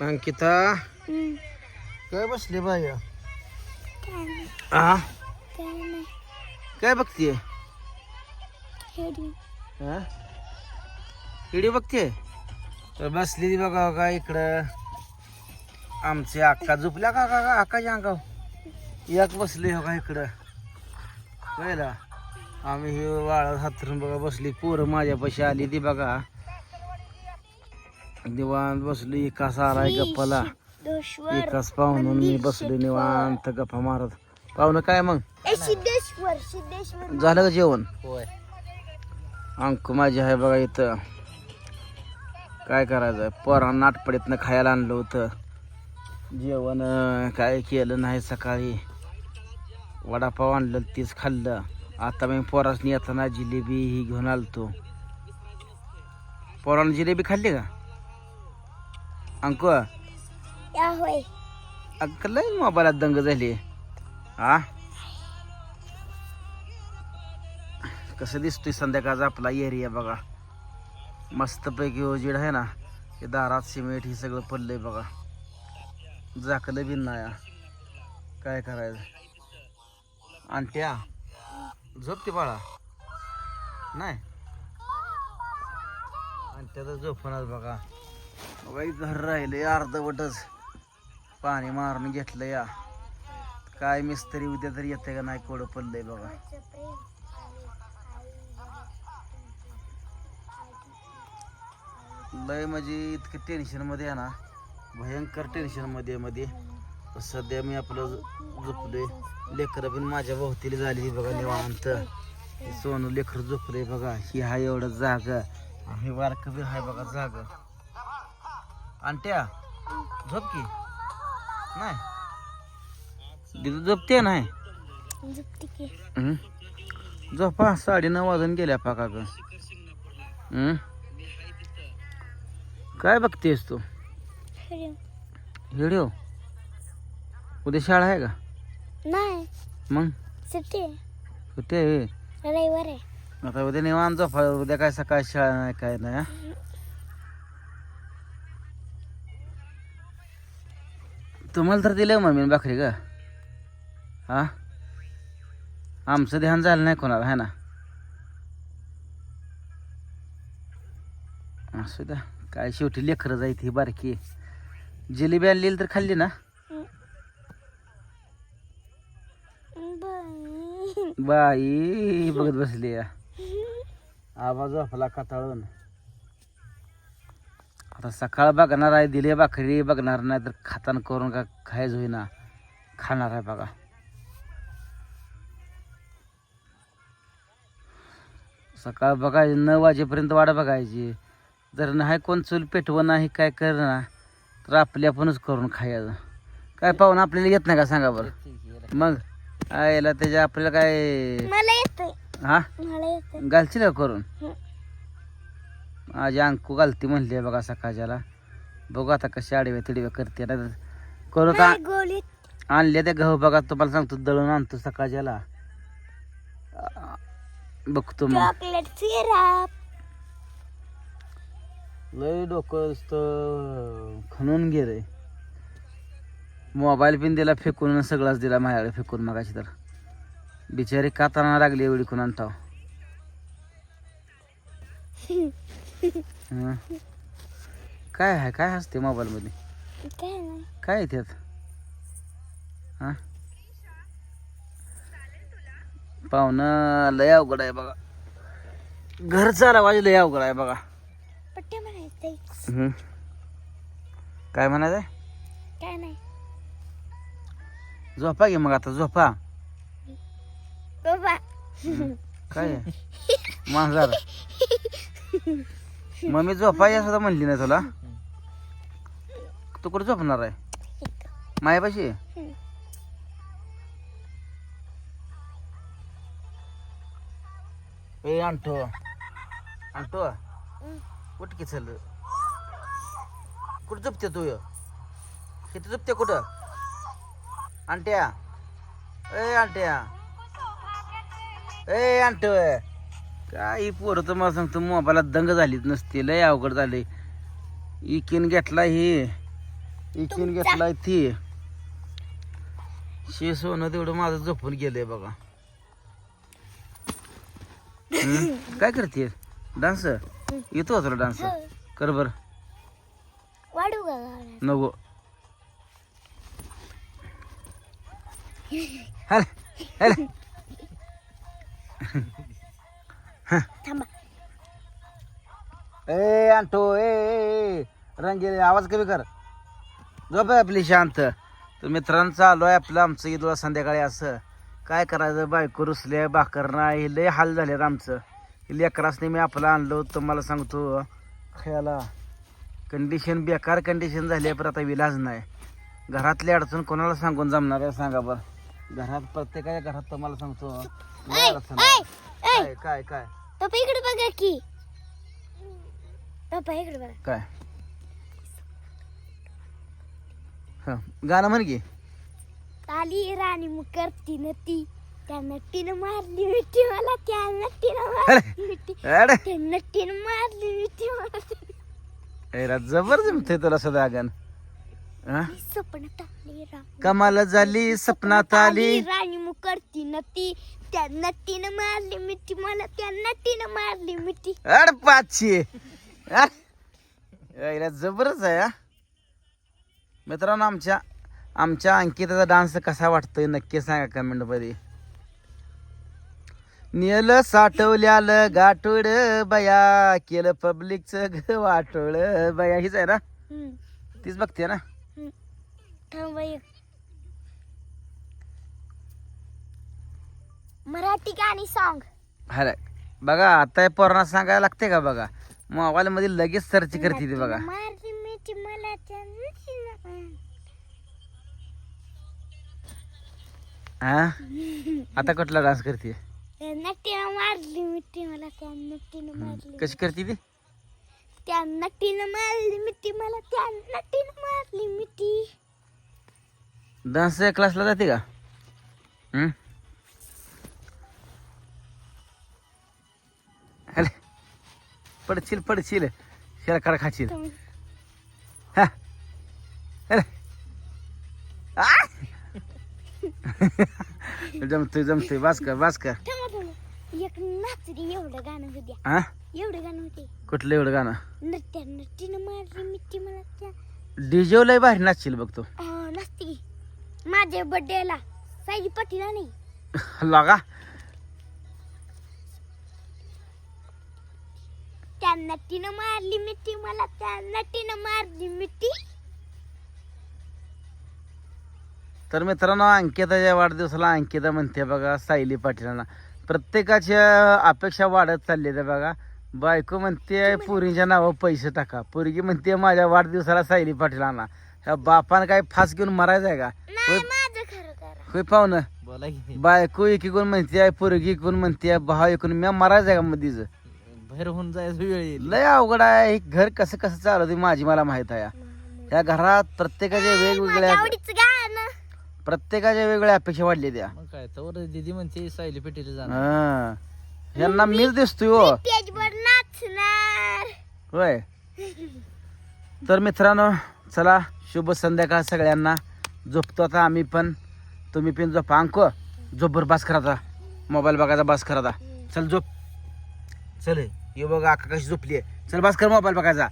अंकिता. काय बसले बाय हा काय हा व्हिडिओ बघतीये? तर बसली बघा का इकडं? आमचे अक्का झोपल्या का का अक्काच्या अंगाव एक बसली हो का इकडं? कळलं आम्ही हे वाळत हातरून बघा बसली. पोरं माझ्यापाशी आली ती बघा. निवांत बसली एकाच आलाय गप्पाला. एकाच पाहुणं मी बसलो निवांत गप्पा मारत. पाहुणं काय मग? सिद्धेश्वर सिद्धेश्वर झालं का जेवण? होय. अंकू माझी आहे बघा इथं. काय करायचं पोरांना नाटपडीतनं खायला आणलं होतं. जेवण काय केलं नाही सकाळी. वडापाव आणलं तीच खाल्लं. आता मी पोरासनी येताना जिलेबी ही घेऊन आलतो. पोरानं जिलेबी खाल्ली का? अंकू? या होय. लय मोबाईलात दंग झाली. हा कसं दिसतोय संध्याकाळचा आपला एरिया बघा. मस्तपैकी उजेड आहे ना. हे दारात सिमेंट हे सगळं पडलंय बघा. झाकलं बिन नाही काय करायचं? आणट्या झोपते बाळा? नाही? आणट्या तर झोपणार बघा. बघा इथं घर राहिले अर्धवटच. पाणी मारून घेतलं या. काय मिस्त्री उद्या तरी येते का नाही कोडं पडलंय बघा. लय म्हणजे इतकं टेन्शनमध्ये आहे ना भयंकर टेन्शनमध्ये मध्ये सध्या मी आपलं झोपलोय. लेकरं पण माझ्या भोवतीला झाली बघा निवांत. सोनू लेकर झोपलंय बघा. ही हा एवढं जाग. आणि वारक बी हाय बघा जाग. आणट्या झोप की? नाही. दिदू झोपते नाही? झोपते की? झोपा साडे नऊ वाजून गेल्या पाका ग हं? काय बघतेस तू? Heidi video? उद्या शाळा आहे का? नाही. मग? सुट्टी कुठे आहे? रविवार आहे. आता उद्या निवांत झोपा उद्या काय सकाळी शाळा नाही काय नाही तुम्हाला तर दिलं मम्मीने भाकरी का हा? आमचं ध्यान झालं नाही कोणाला आहे ना? असू द्या काय शेवटी लेकरं जायत ही बारकी. जिलेबी आणलेली तर खाल्ली ना? बाई. बाई बघत बसली आवाज झोपला कटाळून आता सकाळ बघणार आहे दिले भाकरी बघणार नाही तर खातान करून का खायच होईना. खाणार आहे बघा. सकाळ बघायची नऊ वाजेपर्यंत वाट बघायची. जर नाही कोण चूल पेटवं नाही काय करणार तर आपले आपणच करून खायचं. काय पाहून आपल्याला येत नाही का सांगा बरं? मग? आयला त्याच्या आपल्याला काय? हा? घालशील का करून. माझी अंकू घालती म्हणली बघा सकाळच्याला. बघू आता कशी आडव्या तिडव्या करते ना करू का? आणले ते गहू बघा तुम्हाला सांगतो दळून आणतो सकाळच्याला. बघतो मग चॉकलेट सिरप लय डोकं खणून गेलंय मोबाईल पिन दिला फेकून सगळाच दिला माझ्याकडे फेकून मगाशी तर. बिचारी काताना लागली एवढी कोण आणताव. हं. काय आहे? काय असते मोबाईल मध्ये काय नाही. काय आहे त्यात? हा? पाहुणं लय अवघड आहे बघा. घर चालवायचं लय अवघड आहे बघा. पट्टे म्हणायचंय हं. काय म्हणायचं काय नाही. झोपा घे मग आता झोपा. बाबा काय आहे? मांजर मग मी झोपाय सुद्धा म्हणली नाही तुला? तू कुठे झोपणार आहे? मायापाशी? ए आणतो आणतो कुठ की चल. कुठं झोपते तू? किती झोपते कुठं? आणट्या ए आणट्या ए आणतो काय पोरं तर मला सांगतो मोबाईलात दंग झालीच नसते लय अवघड झाले इकीन घेतला ही इकीन घेतलाय ती. शे सोनं तेवढं माझं झोपून गेलंय बघा. हम्म? काय करते डान्स? येतो तुला डान्स? हो. कर बर. वाढू का गावाला? नको. हल हल. थांबा. ए आणतो ए, ए रंगे आवाज कमी कर. झोप आहे आपली शांत. तर मित्रांचं चालू आहे आपलं आमचं ईदला संध्याकाळी असं. काय करायचं? बायको रुसले भाकर नाही. लय हाल झालेत आमचं. हे लेकरासने मी आपलं आणलं तुम्हाला सांगतो. खेळायला कंडिशन बेकार कंडिशन झाली आहे पण आता विलाज नाही. घरातली अडचण कोणाला सांगून जमणार आहे? सांगा बरं. घरात प्रत्येकाच्या घरात तुम्हाला सांगतो. अडचण काय काय काय? पप्पा इकडे बघा की. पप्पा इकडे बघा. काय? हं, गाणं म्हण की. ताली राणी मग करती नती त्या नट्टीनं मारली मिठी मला त्या नट्टीनं अरे. मारली मिठी. अरे. त्या नट्टीनं मारली मिठी मला. एरा जबर जमते तुला सदा गाणं. हं? राम कमाल झाली सपनात आली. राणी मग करती नती. त्या नट्टीनं मारली मिठी मला त्या नट्टीनं मारली मिठी. अड पाचशे. यायला जबरच आहे हा मित्रांनो आमच्या आमच्या अंकिताचा डान्स कसा वाटतोय नक्की सांगा कमेंटमध्ये. नियल साठवल्याल गाठोड बया केलं पब्लिकच ग वाटोळ बया. हीच आहे ना? हम्म, तीच बघते ना? हम्म. बाई. मराठी गाणी सॉन्ग अरे बघा आता पोरांना सांगायला लागते का बघा? मोबाईल मध्ये लगेच सर्च करते ती बघा. मिठी. हा? आता कुठला डान्स करते मिठी मारली कशी करते ती? त्या नट्टीनं मारली मिठी मला त्या नट्टीनं मारली मिठी डान्स क्लासला जाते का हम्म? अरे पडशील पडशील शेरकार खाशील हा. अरे! जमतोय जमतोय बास कर बास कर एक नाचरी एवढं गाणं होत्या हा एवढं गाणं होते कुठलं एवढं गाणं नट्ट्या नट्टीनं मारली मिठी मला त्या डीजे लय बाहेर नाचशील नसते की माझ्या बर्थडेला साईजी पाटीला नाही. लगा. त्या मारली मिठी मला त्या मारली मिठी. तर मित्रांनो अंकिताच्या वाढदिवसाला अंकिता म्हणते बघा सायली पाटीलांना. प्रत्येकाच्या अपेक्षा वाढत चालली आहे बघा. बायको म्हणते पुरीच्या नावावर पैसे टाका. पोरगी म्हणते माझ्या वाढदिवसाला सायली पाटीलांना ह्या बापानं काय फास घेऊन मरायचं आहे का? नाही माझं खरं करा. होय पाहुणं. बोला की. बायको एकीकडून म्हणते पोरगी इकडून म्हणते भाव इकडून मी मरायचं आहे का मधीच? बाहेर होऊन जायचं वेळ येईल. लय अवघड आहे. हे घर कसं कसं चालवते माझी मला माहीत आहे. या घरात प्रत्येकाच्या माझ्या वेगवेगळ्या आवडीचं गाणं. प्रत्येकाच्या वेगवेगळ्या अपेक्षा वाढल्या त्या. मग काय तर दीदी म्हणते सायली पेटीला जाणार. हा. यांना मीच दिसतोय हो. नाचणार. होय. तर मित्रांनो चला शुभ संध्याकाळ सगळ्यांना. झोपतो आता आम्ही पण. तुम्ही पण झोपा. अंको झोपभर बास करा मोबाईल बघायचा बास करा चल झोप. चल ये बघा आका कशी झोपली आहे. चल बास कर मोबाईल बघायचा.